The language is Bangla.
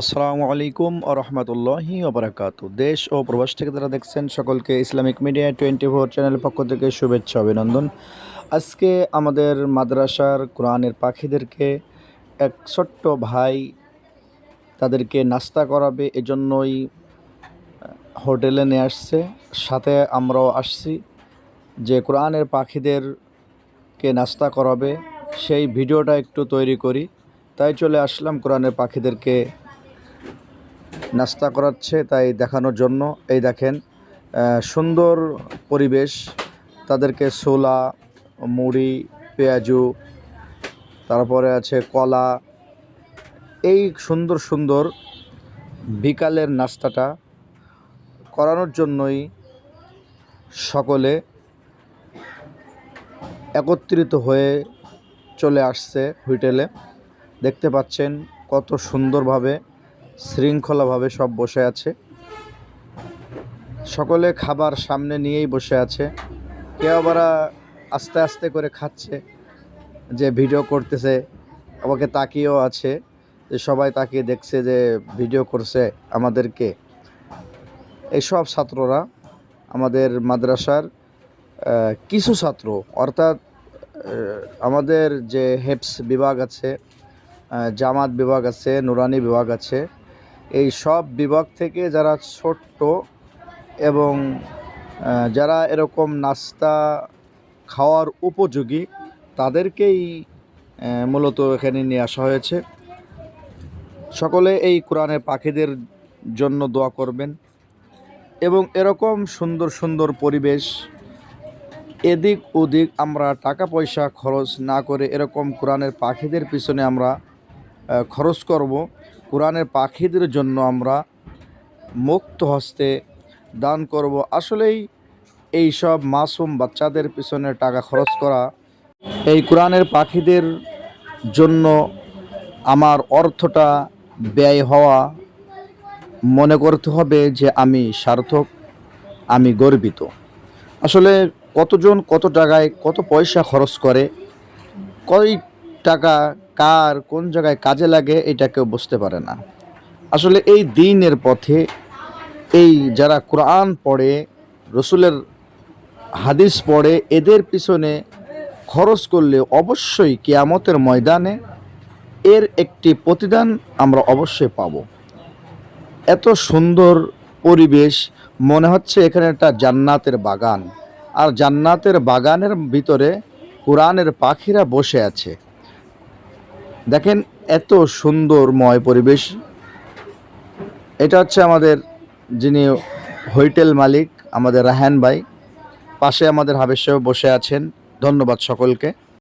আসসালামু আলাইকুম ও রহমতুল্লাহি ওবরাকাত দেশ ও প্রবাস থেকে যারা দেখছেন, সকলকে ইসলামিক মিডিয়া টোয়েন্টি ফোর চ্যানেলের পক্ষ থেকে শুভেচ্ছা, অভিনন্দন। আজকে আমাদের মাদ্রাসার কোরআনের পাখিদেরকে এক ছোট্ট ভাই তাদেরকে নাস্তা করাবে, এজন্যই হোটেলে নিয়ে আসছে। সাথে আমরাও আসছি যে কোরআনের পাখিদেরকে নাস্তা করাবে। সেই ভিডিওটা একটু তৈরি করি। তাই চলে আসলাম কোরআনের পাখিদেরকে নাস্তা করাচ্ছে তাই দেখানোর জন্য। এই দেখেন সুন্দর পরিবেশ। তাদেরকে ছোলা, মুড়ি, পেঁয়াজু, তারপরে আছে কলা। এই সুন্দর সুন্দর বিকালের নাস্তাটা করানোর জন্যই সকলে একত্রিত হয়ে চলে আসছে হোটেলে। দেখতে পাচ্ছেন কত সুন্দরভাবে শৃঙ্খলাভাবে সব বসে আছে। সকলে খাবার সামনে নিয়েই বসে আছে। কেউ আবার আস্তে আস্তে করে খাচ্ছে, যে ভিডিও করতেছে, আমাকে তাকিয়েও আছে, যে সবাই তাকিয়ে দেখছে যে ভিডিও করছে আমাদেরকে। এইসব ছাত্ররা আমাদের মাদ্রাসার কিছু ছাত্র, অর্থাৎ আমাদের যে হেপস বিভাগ আছে জামাত বিভাগ আছে, নুরানি বিভাগ আছে এই সব বিভাগ থেকে যারা ছোট্ট এবং যারা এরকম নাস্তা খাওয়ার উপযোগী, তাদেরকেই মূলত এখানে নিয়ে আসা হয়েছে। সকলে এই কোরআনের পাখিদের জন্য দোয়া করবেন এবং এরকম সুন্দর সুন্দর পরিবেশ, এদিক ওদিক আমরা টাকা পয়সা খরচ না করে এরকম কোরআনের পাখিদের পিছনে আমরা খরচ করব। কোরআনের পাখিদের জন্য আমরা মুক্ত হস্তে দান করব। আসলেই এই সব মাসুম বাচ্চাদের পিছনে টাকা খরচ করা এই কোরআনের পাখিদের জন্য আমার অর্থটা ব্যয় হওয়া মনে করতে হবে যে আমি সার্থক, আমি গর্বিত। আসলে কতজন কত টাকায় কত পয়সা খরচ করে, কয় টাকা কার, কোন জায়গায় কাজে লাগে, এটা কেউ বুঝতে পারে না। আসলে এই দিনের পথে এই যারা কোরআন পড়ে, রসুলের হাদিস পড়ে, এদের পিছনে খরচ করলে অবশ্যই কেয়ামতের ময়দানে এর একটি প্রতিদান আমরা অবশ্যই পাব। এত সুন্দর পরিবেশ, মনে হচ্ছে এখানে একটা জান্নাতের বাগান। আর জান্নাতের বাগানের ভিতরে কোরআনের পাখিরা বসে আছে। দেখেন, এত সুন্দরময় পরিবেশ। এটা হচ্ছে আমাদের যিনি হোটেল মালিক, আমাদের রাহান ভাই। পাশে আমাদের হাবেশ বসে আছেন। ধন্যবাদ সকলকে।